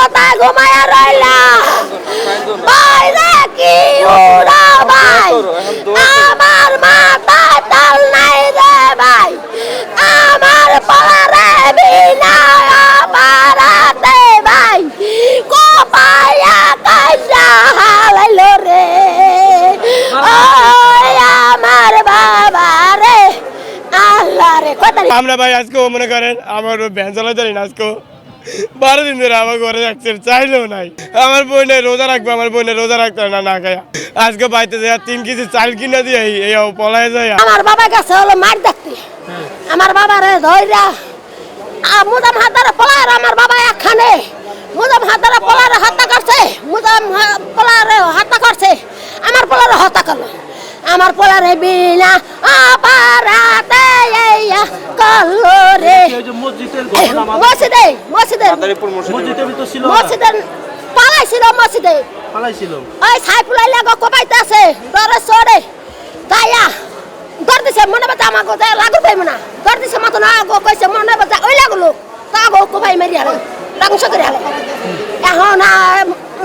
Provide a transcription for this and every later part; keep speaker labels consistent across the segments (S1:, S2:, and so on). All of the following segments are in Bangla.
S1: কোথায় ঘুমায়া রইলা। বাইরে কি উড়া ভাই আমার মাথায় তাল নাই রে ভাই। আমার পারে বিনা পারাতে ভাই। কোপায়া কাইসা হালাইলো রে। আমার বাবা রে আল্লাহ রে কথা
S2: আমরা ভাই আজকেও মনে করেন, আমার ভ্যান চালাতে না আজকেও। বারো দিন ধরে আমার ঘরে রাখছে চাইলেও নাই। আমার বোনে রোজা রাখব, আমার বোনে রোজা রাখতে না না খায়া। আজকে বাইতে যায় তিন কেজি চাল কিনে দিয়ে এই- পলায় যায়
S1: আমার বাবা গেছে হলো মার দেখতে। আমার বাবারে আর মুদাম হাতারে পলার আমার বাবা একখানে। হাতারে হত্যা করছে। মুদাম হা- পলারে হত্যা করছে। আমার পলারে হত্যা করল। আমার পলারে বিনা আপারাতে এইয়া করল রে
S3: এই যে মসজিদের ঘটনা মাথা-
S1: মসজিদে মসজিদে। মসজিদে পালাইছিল মসজিদে।
S3: পালাইছিল?
S1: ওই সাইফুলাই লাগো কোপাইতে আছে ডরে সরে। তাইয়া দর দিছে মনে বাজা আমাকে যায় লাগু পাইব না। দর দিছে মতো না আগো কইছে মনে বাজা ওই লাগল তা আগো কোপাই মারি আরে লাগুন সরে আরে এখন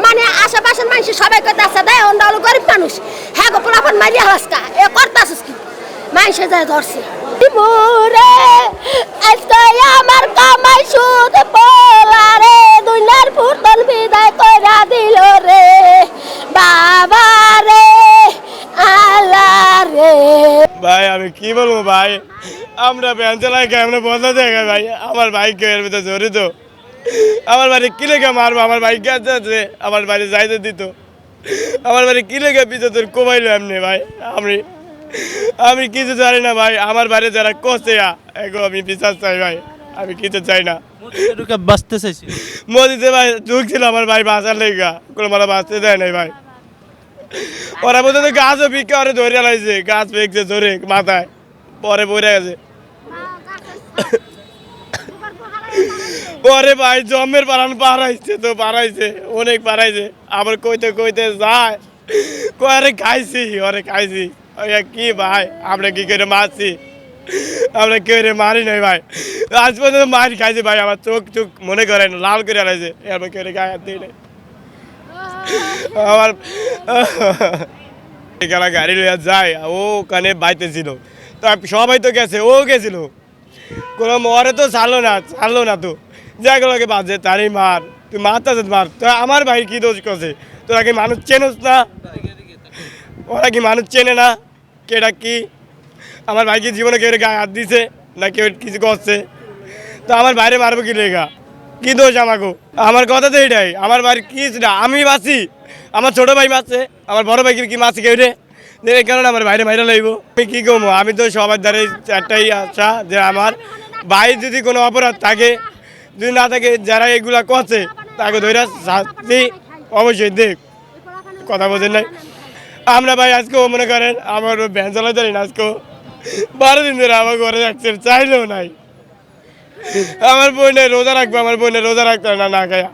S1: মানে আশেপাশের মানুষ সবাই কইতে আছে দেয় অন্য গরিব মানুষ। হ্যাঁ গো পোলাপন মারি হাসকা এ করতাছিস কি? মানুষে যায় ধরছে। মোরে আজকে আমার কামাই সুদ পোলারে দুনিয়ার ফুটবল বিদায় কইরা দিল রে। বাবা রে আল্লাহ রে
S2: ভাই, আমি কি বলব ভাই? আমরা খাই আমরা বদলা দেখে ভাই। আমার বাইক এর ভিতরে জড়িত। আমার বাড়ি কি লেগে মারবো? আমার বাইক আছে আমার বাড়ি যাইতে দিত। আমার বাড়ি কি লেগে পিছনে কোবাইলো এমনি ভাই? আমি আমি কিছু জানি না ভাই আমার বাড়ি যারা কষে এগো আমি বিশ্বাস চাই ভাই আমি কিছু চাই না।
S3: বাঁচতে চাইছিল
S2: মোদিতে ভাই ঢুকছিল আমার ভাই বাঁচার লেগা কোনো মানে বাঁচতে দেয় নাই ভাই। ওরা বোধহয় গাছও ভিক্ষা ওরে ধরে লাইছে গাছ ফেকছে ধরে মাথায় পরে পড়ে গেছে। পরে ভাই জমের পারান পারাইছে তো পারাইছে অনেক পারাইছে আবার কইতে কইতে যায় কয়ারে খাইছি ওরে খাইছি। কি ভাই? আমরা কি করে মারছি? আমরা কেউ রে মারি নাই ভাই? আজ পর্যন্ত মার খাইছি ভাই, আমার চোখ চোখ মনে করেন, লাল করে আলাইছে এরপর কেউ গায়ে দিই নাই। আমার এখানে গাড়ি লইয়া যায়, ও ওখানে বাইতে ছিল তো সবাই তো গেছে, ও গেছিল। কোনো মরে তো ছাড়লো না ছাড়লো না তো। যেগুলোকে বাজে, তারই মার। তুই মারতেছে মার। তো আমার ভাই কি দোষ করছে? তোরা কি মানুষ চেনস না? ওরা কি মানুষ চেনে না? কেটা কি আমার ভাইকে জীবনে কেউ গায়ে হাত দিছে? না কেউ কিছু করছে? তো আমার বাইরে মারবো কি লেগা কি দোষ আমাকে আমার কথা তো এটাই আমার বাড়ি কি না? আমি বাঁচি। আমার ছোট ভাই মারছে আমার বড় ভাই কি মারছে কেউ রে? এই কারণে আমার বাইরে বাইরে লাগবো আমি কি করব? আমি তো সবার দ্বারে একটাই আশা যে আমার ভাই যদি কোনো অপরাধ থাকে, যদি না থাকে, যারা এগুলা করছে, তাকে ধরে শাস্তি অবশ্যই দেখ। কথা বোঝেন নাই? আমরা ভাই আজকেও মনে করেন আমার ভ্যান চালাতে পারি না আজকেও বারো দিন ধরে আমার ঘরে যাচ্ছে চাইলেও নাই। আমার বোনে রোজা রাখব, আমার বোনে রোজা রাখতে না না খায়া।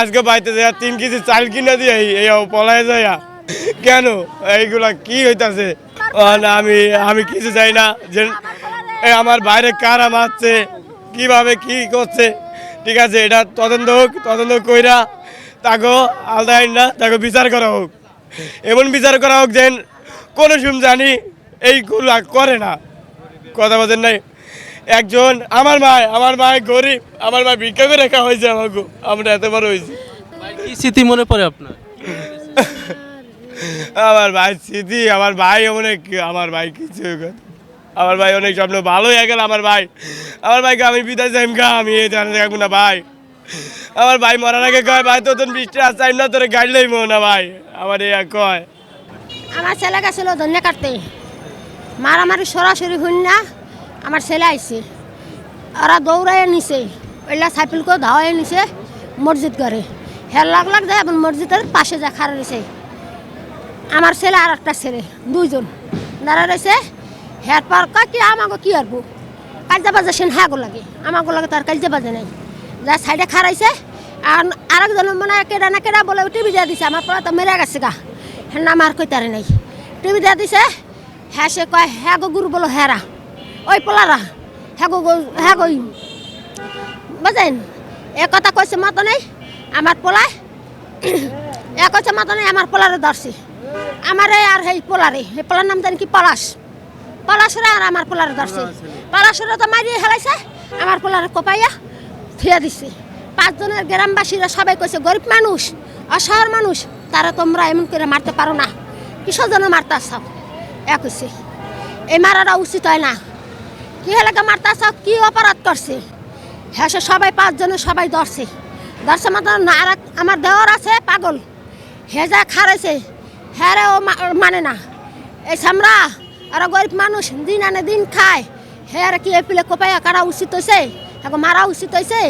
S2: আজকে বাইতে যায় তিন কেজি চাল কিনে দিয়ে এই পলায় যায় কেন? এইগুলা কি হইতাছে? আমি আমি কিছু চাই না। যে আমার বাইরে কারা মারছে? কীভাবে কি করছে? ঠিক আছে, এটা তদন্ত হোক, তদন্ত কইরা তাকে আলাদা না, তাকে বিচার করা হোক। এমন বিচার করা হোক যেন কোনো শুন জানি এইগুলা করে না। কথা বলেন নাই। একজন আমার ভাই আমার ভাই গরিব আমার ভাই ভিক্ষা করে রাখা হয়েছে আমাকে আমরা এত বড় হয়েছি।
S3: কি স্মৃতি মনে পড়ে আপনার?
S2: আমার ভাই স্মৃতি আমার ভাই অনেক আমার ভাই কিছু। আমার ভাই অনেক স্বপ্ন ভালো হয়ে গেল আমার ভাই। আমার ভাইকে আমি বিদায় চাইম গা আমি এই জানা থাকব না ভাই। আমার ভাই মরার আগে কয়, ভাই তো তোর বৃষ্টি আসছে না, তোর গাড়ি লইব না ভাই। আমার এই কয়।
S1: আমার ছেলে গেছিল ধন্য কাটতে। মারামারি সরাসরি হইন না, আমার ছেলে আইছে। ওরা দৌড়াই নিছে, ওইলা সাইকেলকে ধাওয়াই নিছে মসজিদ ঘরে। হের লাগ লাগ যায় এবং মসজিদের পাশে যা খাড়া রয়েছে। আমার ছেলে আর একটা ছেলে, দুইজন। দাঁড়া রয়েছে, হের পর কি আমাকে কি আরবো কালজা বাজে সেন হ্যাগো লাগে আমাকে লাগে তার কালজা বাজে নাই। যা সাইডে খারাইছে আর আরেকজন মানে কেডা না কেডা বলে টিভি দিয়ে দিছে আমার পড়া তো মেরে গেছে গা। হ্যাঁ নাম আর কইতারে নাই। টিভি দিয়ে দিছে হ্যাঁ সে কয় হ্যাঁ গো গুরু বলো হেরা ওই পোলারা হ্যাঁ গো গো- হ্যাঁ গো বুঝেন এ কথা কইছে মতো নেই আমার পোলায় এক হচ্ছে মতনে আমার পোলারে ধরছে আমারে আর সেই পোলারে এই পোলার নাম জানি কি পলাশ? পলাশরে আর আমার পোলারে ধরছে পলাশরে তো মারিয়ে হেলাইছে আমার পোলারে কোপাইয়া। থিয়া দিছে। পাঁচজনের গ্রামবাসীরা সবাই কইছে, গরিব মানুষ, অসহায় মানুষ, তারা তোমরা এমন করে মারতে পারো না। কিসের জন্য মারতে আসছো এক হইছে এই মারাটা উচিত হয় না। কি এলাকা মারতে আসছো কি অপরাধ করছে? হ্যাঁ সবাই পাঁচজনে সবাই ধরছে। ধরছে মাত্র না, আর আমার দেওয়ার আছে, পাগল। হে যা খারাইছে হ্যাঁ ও মানে না। এই সামরা আর গরিব মানুষ, দিন আনে দিন খায়। হে আর কি এপিলে কোপাইয়া কাটা উচিত হয়েছে এখন মারা উচিত হয়েছে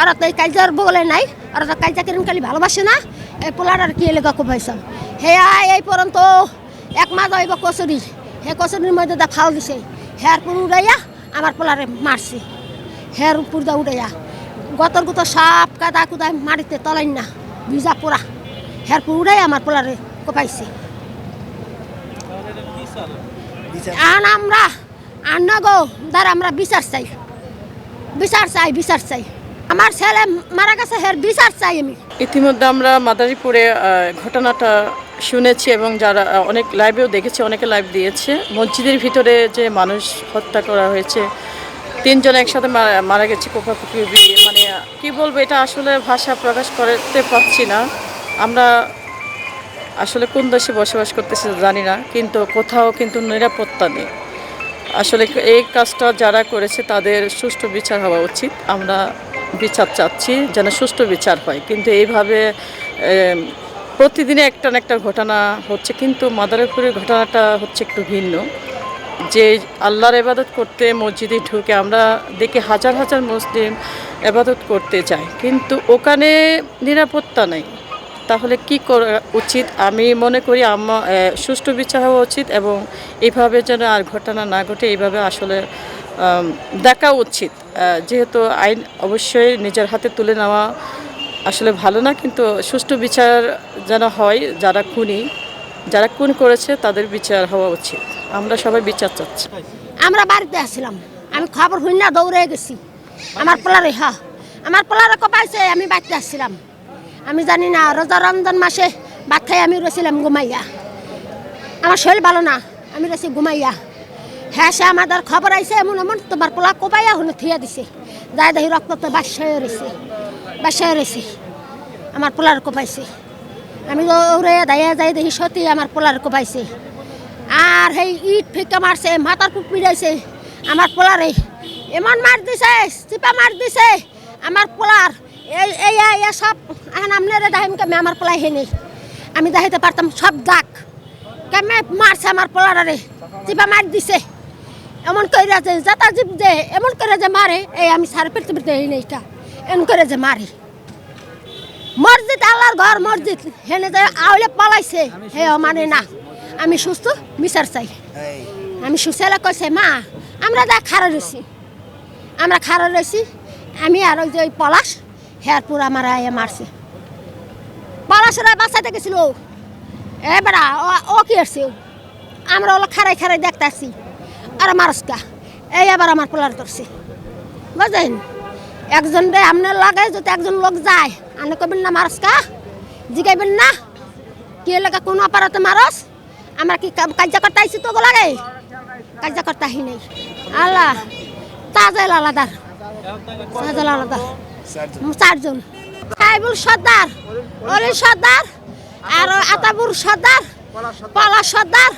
S1: ওরা তো এই কাইজার বলে নাই ওরা তো কাইজা কিরম খালি ভালোবাসে না এই পোলার আর কি এলাকা কোপাইছে হে আয় এই পর্যন্ত এক মাস হইব কচুরি হে কচুরির মধ্যে দা ফাল দিছে। হেয়ার পুর উড়াইয়া আমার পোলারে মারছে হের উপর দা উড়াইয়া গতর গুতো সব কাদা কুদা মাটিতে তলাই না ভিজা পোড়া হের পুর উড়াই আমার পোলারে কোপাইছে। আন আমরা আন্ন গো দার আমরা বিচার চাই। বিচার চাই বিচার চাই। আমার ছেলে মারা গেছে, হের বিচার চাই আমি।
S4: ইতিমধ্যে আমরা মাদারীপুরে ঘটনাটা শুনেছি এবং যারা অনেক লাইভেও দেখেছি, অনেকে লাইভ দিয়েছে। মসজিদের ভিতরে যে মানুষ হত্যা করা হয়েছে, তিনজন একসাথে মারা- গেছে, কোপাকুপি মানে কি বলব, এটা আসলে ভাষা প্রকাশ করতে পারছি না। আমরা আসলে কোন দেশে বসবাস করতেছি জানি না, কিন্তু কোথাও কিন্তু নিরাপত্তা নেই। আসলে এই কাজটা যারা করেছে, তাদের সুষ্ঠু বিচার হওয়া উচিত। আমরা বিচার চাচ্ছি যেন সুষ্ঠু বিচার হয়। কিন্তু এইভাবে প্রতিদিনে একটা না একটা ঘটনা হচ্ছে, কিন্তু মাদারীপুরের ঘটনাটা হচ্ছে একটু ভিন্ন। যে আল্লাহর এবাদত করতে মসজিদে ঢুকে আমরা দেখি হাজার হাজার মুসলিম এবাদত করতে যায়, কিন্তু ওখানে নিরাপত্তা নেই। তাহলে কি করা উচিত? আমি মনে করি আমার সুষ্ঠু বিচার হওয়া উচিত এবং এইভাবে যেন আর ঘটনা না ঘটে এইভাবে আসলে দেখা উচিত। যেহেতু আইন অবশ্যই নিজের হাতে তুলে নেওয়া আসলে ভালো না, কিন্তু সুষ্ঠু বিচার যেন হয়, যারা খুনি, যারা খুন করেছে তাদের বিচার হওয়া উচিত। আমরা সবাই বিচার চাচ্ছি।
S1: আমরা বাড়িতে আসছিলাম। আমি খবর হই না দৌড়ে গেছি। আমার পোলারে হ্যাঁ। আমার পোলারে কপাইছে, আমি বাড়িতে আসছিলাম। আমি জানি না, রোজা রমজান মাসে ভাত খাই, আমি রয়েছিলাম ঘুমাইয়া। আমার শরীর ভালো না, আমি রয়েছি ঘুমাইয়া। হ্যাঁ সে আমাদের খবর আইছে, এমন এমন, তোমার পোলা কোপাইয়া হলে থিয়া দিছে। যাই দেখি রক্ত তো বাসায় রয়েছে বাসায় রয়েছে আমার পোলার কোপাইছে আমি দৌড়ে দাইয়া যাই দেখি সত্যি আমার পোলার কোপাইছে আর সেই ইট ফিকা মারছে, মাথার পুক পিড়াইছে। আমার পোলারে, এমন মার দিছে চিপা মার দিছে। আমার পোলার এই এই সব এখন আপনারা দেখাম কেমন আমার পোলাই হেনে। আমি দেখাইতে পারতাম সব দাগ কেমনে মারছে আমার পোলারে চিপা মার দিছে। এমন করে যে, যাতা জীব যে, এমন করে যে মারে। এই আমি সারে পেতে এই নেইটা এমন করে যে মারে। মসজিদ, আল্লাহর ঘর, মসজিদ। হেনে যে আউলে পালাইছে। হে মানে না। আমি সুস্থ বিচার চাই। আমি সুশেলা কইছে, মা, আমরা যা খারা রয়েছি আমরা খারা রয়েছি আমি আর ওই যে পলাশ হেয়ার পুরো আমার আয়ে মারছে পলাশের বাচ্চাতে গেছিল এবারা ও- ও কি আসছে আমরা ওগুলো খারাই খারাই দেখতে আসছি আর মারসকা, এই এবার আমার পোলার ধরছে। বুঝলেন? একজন রে আপনার লাগে, যদি একজন লোক যায় আপনি কবেন না মারসকা, জিগাইবেন না। কি লাগে কোন অপারতে মারস? আমরা কি কা- কার্য করতে আইছি তো লাগে? কার্য করতে আহি নেই। আল্লাহ তাজেল আলাদার। তাজেল আলাদা। চারজন। সাইবুল সর্দার অলি সর্দার আর আতাবুর সর্দার পলা সর্দার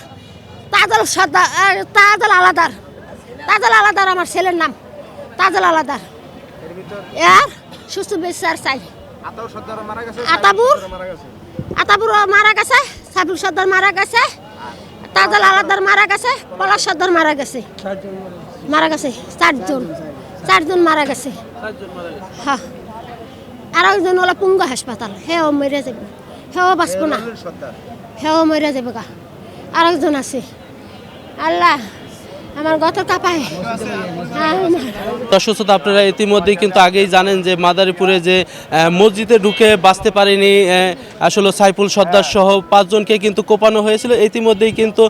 S1: তাজল সর্দার তাজল আলাদার। তাজল আলাদার আমার ছেলের নাম তাজল আলাদার। এর সুস্থ বিচার চাই। আতাবুর আতাবুর? মারা গেছে। সাবির সর্দার মারা গেছে তাজল আলাদার মারা গেছে পলাশ সর্দার মারা গেছে। মারা গেছে চারজন। চারজন মারা গেছে। হ্যাঁ আর একজন হলো পুঙ্গ হাসপাতাল হেও মরে যাবে হেও বাঁচবো না। হেও মরে যাবে গা। আর একজন আছে। আল্লাহ আমার গত কাপায়।
S3: দর্শক আপনারা ইতিমধ্যেই কিন্তু আগেই জানেন যে মাদারীপুরে যে মসজিদে ঢুকে বাঁচতে পারেনি আসলে সাইফুল সর্দার সহ পাঁচজনকে কিন্তু কোপানো হয়েছিল। ইতিমধ্যেই কিন্তু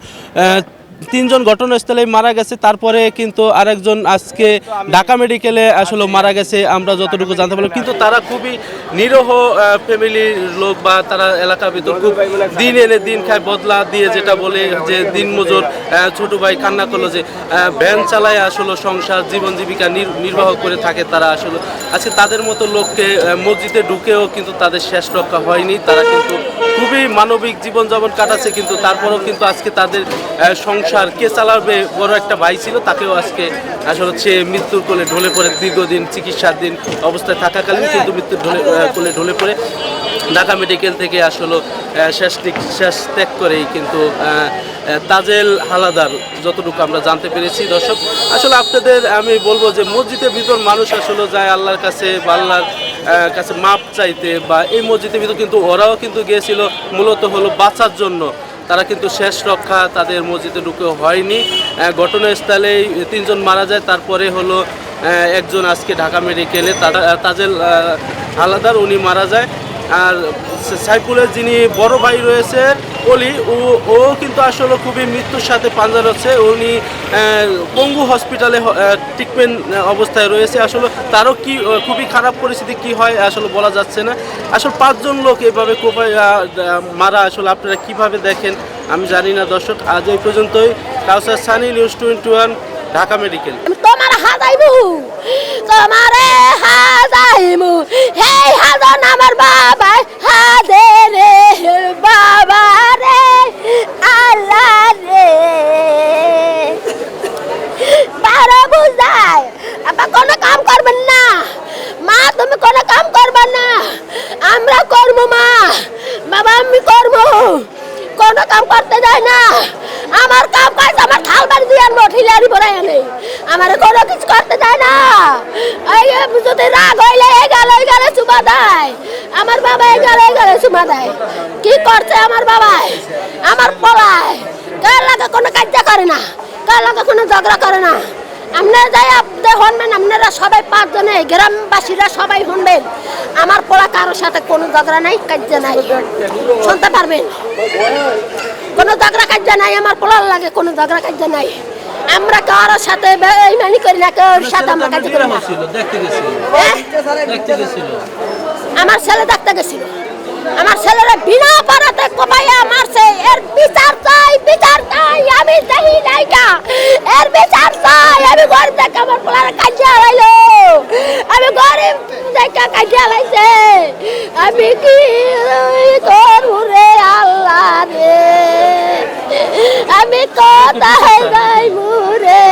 S3: তিনজন ঘটনাস্থলে মারা গেছে তারপরে কিন্তু আরেকজন আজকে ঢাকা মেডিকেলে আসলে মারা গেছে আমরা যতটুকু জানতে পারলাম। কিন্তু তারা খুবই নিরহ ফ্যামিলির লোক বা তারা এলাকার ভিতর খুব দিন এনে দিন খায় বদলা দিয়ে যেটা বলে যে দিন মজুর ছোট ভাই কান্না করল যে ভ্যান চালায় আসলে সংসার জীবন জীবিকা নির্বাহ করে থাকে তারা আসলে। আজকে তাদের মতো লোককে মসজিদে ঢুকেও কিন্তু তাদের শেষ রক্ষা হয়নি তারা কিন্তু খুবই মানবিক জীবনযাপন কাটাচ্ছে কিন্তু তারপরেও কিন্তু আজকে তাদের আহ, সংসার কে চালাবে বড় একটা ভাই ছিল তাকেও আজকে আসলে সে মৃত্যুর কোলে ঢলে পড়ে দীর্ঘদিন চিকিৎসার দিন অবস্থায় থাকাকালীন কিন্তু মৃত্যুর ঢলে কোলে ঢলে পড়ে। ঢাকা মেডিকেল থেকে আসলে শেষ শেষ ত্যাগ করেই কিন্তু তাজেল হালাদার যতটুকু আমরা জানতে পেরেছি। দর্শক আসলে আপনাদের আমি বলব যে মসজিদের ভিতর মানুষ আসলে যায় আল্লাহর কাছে বা আল্লাহর কাছে মাপ চাইতে বা এই মসজিদের ভিতর কিন্তু ওরাও কিন্তু গিয়েছিল মূলত হলো বাঁচার জন্য। তারা কিন্তু শেষ রক্ষা তাদের মসজিদে ঢুকে হয়নি। ঘটনাস্থলেই তিনজন মারা যায়, তারপরে হলো একজন আজকে ঢাকা মেডিকেলে তাজেল হালাদার, উনি মারা যায়। আর সাইফুলের যিনি বড় ভাই রয়েছে, অলি, ও ও কিন্তু আসলে খুবই মৃত্যুর সাথে পাঞ্জা রয়েছে। উনি পঙ্গু হসপিটালে ট্রিটমেন্ট অবস্থায় রয়েছে। আসলে তারও কি খুবই খারাপ পরিস্থিতি কি হয় আসলে বলা যাচ্ছে না। আসলে পাঁচজন লোক এভাবে কোপায় মারা আসলে আপনারা কীভাবে দেখেন আমি জানি না দর্শক। আজ এই পর্যন্তই। Kawsar Sani, news twenty one, Dhaka medical.
S1: আমি তোমার হাজাইবু তোমারে হাজাইমু। হে হাজন আমার বাবা হাদে রে বাবা রে আল্লাহ রে। বারো বুঝায় আপা কোনো কাম করবেন না। মা, তুমি কোনো কাম করবেন না। আমরা করব, মা। বাবা, আমি করব। কোনো কাম করতে যায় না। আমার কাম কাজ, আমার থাল বাড়ি দিয়ে আনব ঠিলারি ভরাই আনে। আমার কোনো কিছু করতে যায় না। এই যদি রাগ হইলে এই গেলে এই গেলে চুমা দেয়। আমার বাবা এই গেলে এই গেলে চুমা দেয়। কি করছে আমার বাবাই আমার পড়ায় কার লাগে কোনো কাজ করে না? কার লাগে কোনো ঝগড়া করে না? আপনারা যাই আপনি শুনবেন আপনারা সবাই পাঁচজনে, গ্রামবাসীরা সবাই শুনবেন আমার পড়া কারোর সাথে কোনো ঝগড়া নাই কাজ নাই। শুনতে পারবেন? কোনো ঝগড়া কাজ নাই আমার পোলার লাগে কোনো ঝগড়া কাজ নাই। আমরা কারও সাথে বেইমানি করি না কারোর সাথে আমরা কাজ করি না।
S3: দেখতে
S1: হ্যাঁ?
S3: দেখতে
S1: আমার ছেলে ডাক্তার গেছিল। আমার ছেলেরা বিনা পারাতে কোপাইয়া মারছে। এর বিচার চাই বিচার চাই, আমি দেখি নাইকা এর বিচার চাই, আমি গরিব দেখে আমার পোলারে কাজিয়া লাইলো আমি গরিব দেখে কাজিয়া লাইছে আমি কি করব রে আল্লাহ রে? আমি কোথায় যাইবো রে।